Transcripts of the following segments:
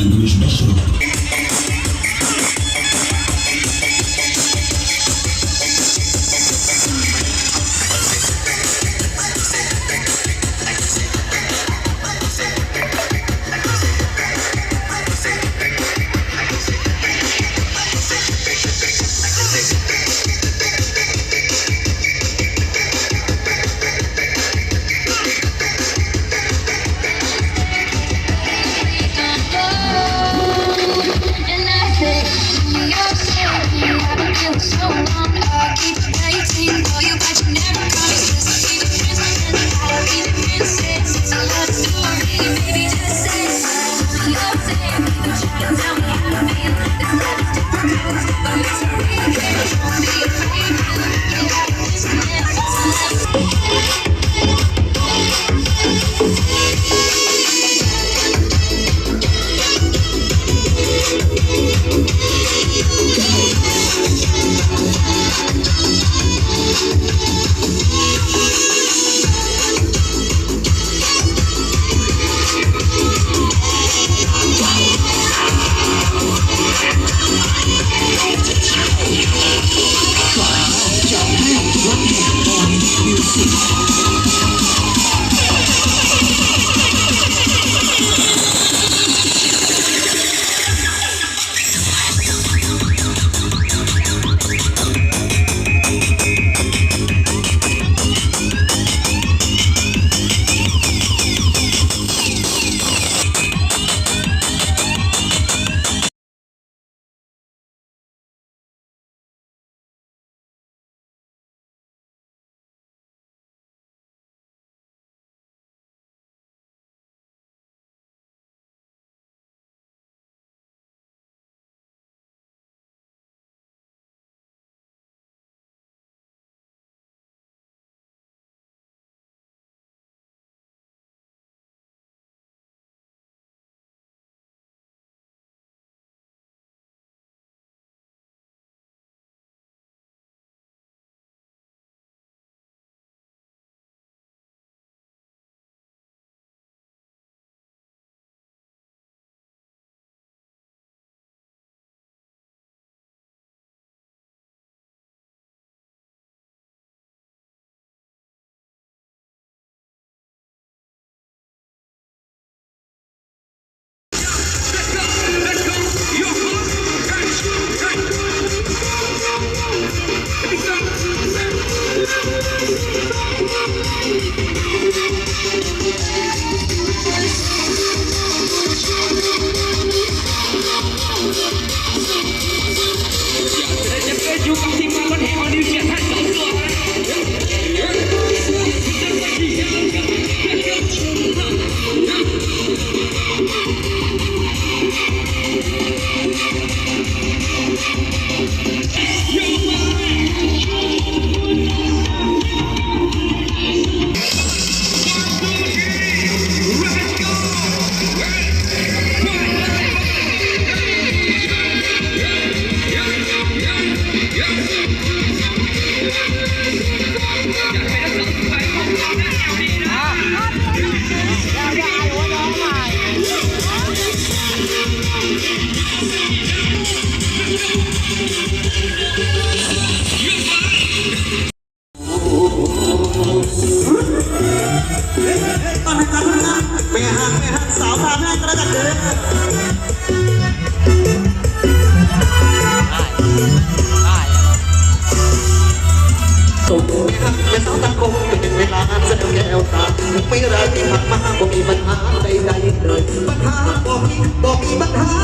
أنا مش بشرب สุขและสาวตางจะเป็นเวลาสนอแก้วตาไม่รักที่หักมาบ่มีปัญหาใดๆเลยปัญหาบ่มีบ่มีปัญหา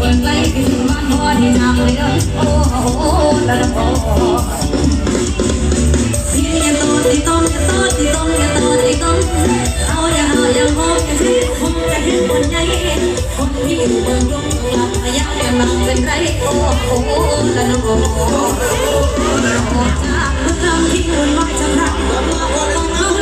วนไปขึ้นมาหัวที่ทำเลยโอ้โหตะโพสิเนี่ยตอนที่ต้องจะตอนที่ต้องจะตอนที่ต้องเอาอย่าเอาย่ามองจะคิคงจะเห็นคนใหญ่คนที่อยู่เมืองยุ่งหลับพยายามจะหเป็นไรโอ้โหตะโพตะโพจ้าเพื่อที่หุ่นไว้จะรักว่าว่ต้องเอา